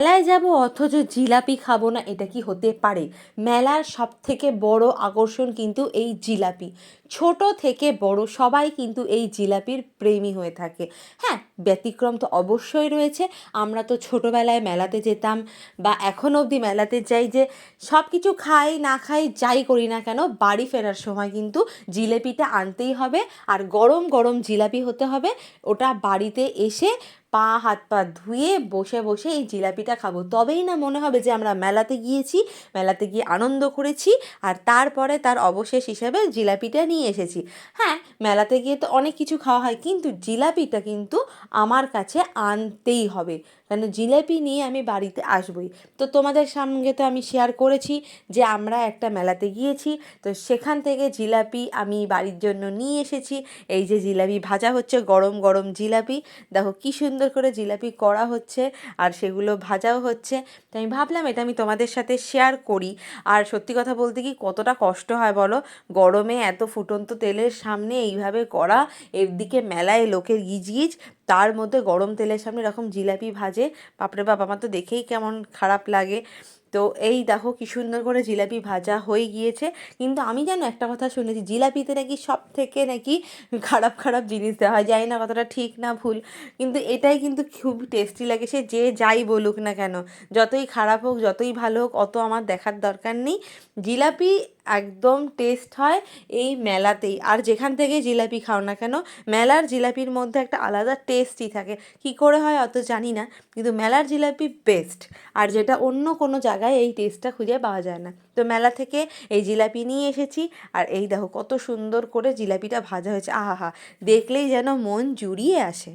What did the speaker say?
মেলায় যাব অথচ জিলাপি খাব না, এটা কি হতে পারে? মেলার সব থেকে বড় আকর্ষণ কিন্তু এই জিলাপি। ছোট থেকে বড় সবাই কিন্তু এই জিলাপির প্রেমী হয়ে থাকে। হ্যাঁ ব্যতিক্রম তো অবশ্যই রয়েছে। আমরা তো ছোটোবেলায় মেলাতে যেতাম বা এখনও অবধি মেলাতে যাই যে সব কিছু খাই, না খাই, যাই করি না কেন, বাড়ি ফেরার সময় কিন্তু জিলেপিটা আনতেই হবে। আর গরম গরম জিলাপি হতে হবে, ওটা বাড়িতে এসে পা, হাত, পা ধুয়ে বসে বসে এই জিলাপিটা খাব। তবেই না মনে হবে যে আমরা মেলাতে গিয়েছি, মেলাতে গিয়ে আনন্দ করেছি আর তারপরে তার অবশেষ হিসেবে জিলাপিটা নিয়ে এসেছি। হ্যাঁ মেলাতে গিয়ে তো অনেক কিছু খাওয়া হয়, কিন্তু জিলাপিটা কিন্তু আমার কাছে আনতেই হবে। কেন জিলাপি নিয়ে আমি বাড়িতে আসবই। তো তোমাদের সঙ্গে তো আমি শেয়ার করেছি যে আমরা একটা মেলাতে গিয়েছি, তো সেখান থেকে জিলাপি আমি বাড়ির জন্য নিয়ে এসেছি। এই যে জিলাপি ভাজা হচ্ছে, গরম গরম জিলাপি। দেখো কী সুন্দর করে জিলাপি করা হচ্ছে আর সেগুলো ভাজাও হচ্ছে। তো আমি ভাবলাম এটা আমি তোমাদের সাথে শেয়ার করি। আর সত্যি কথা বলতে কি কতটা কষ্ট হয় বলো? গরমে এত ফুটন্ত তেলের সামনে এইভাবে করা এর দিকে মেলায় লোকের গিজ গিজ তার মধ্যে গরম তেলের সামনে এরকম জিলাপি ভাজে। বাপরে বাপ, আমার তো দেখেই কেমন খারাপ লাগে। তো এই দেখো কি সুন্দর করে জিলাপি ভাজা হয়ে গিয়েছে। কিন্তু আমি যেন একটা কথা শুনেছি, জিলাপিতে নাকি সব থেকে নাকি খারাপ খারাপ জিনিস দেওয়া হয় জানি না, কতটা ঠিক না ভুল। কিন্তু এটাই কিন্তু খুব টেস্টি লাগে, সে যে যাই বলুক না কেন, যতই খারাপ হোক, যতই ভালো হোক, অত আমার দেখার দরকার নেই। জিলাপি একদম টেস্ট হয় এই মেলাতেই। আর যেখান থেকে জিলাপি খাও না কেন, মেলার জিলাপির মধ্যে একটা আলাদা টেস্টই থাকে। কি করে হয় অত জানি না, কিন্তু মেলার জিলাপি বেস্ট আর যেটা অন্য কোনো জায়গায় এই টেস্টটা খুঁজে পাওয়া যায় না। তো মেলা থেকে এই জিলাপি নিয়ে এসেছি, আর এই দেখো কত সুন্দর করে জিলাপিটা ভাজা হয়েছে। আহা দেখলেই যেন মন জুড়িয়ে আসে।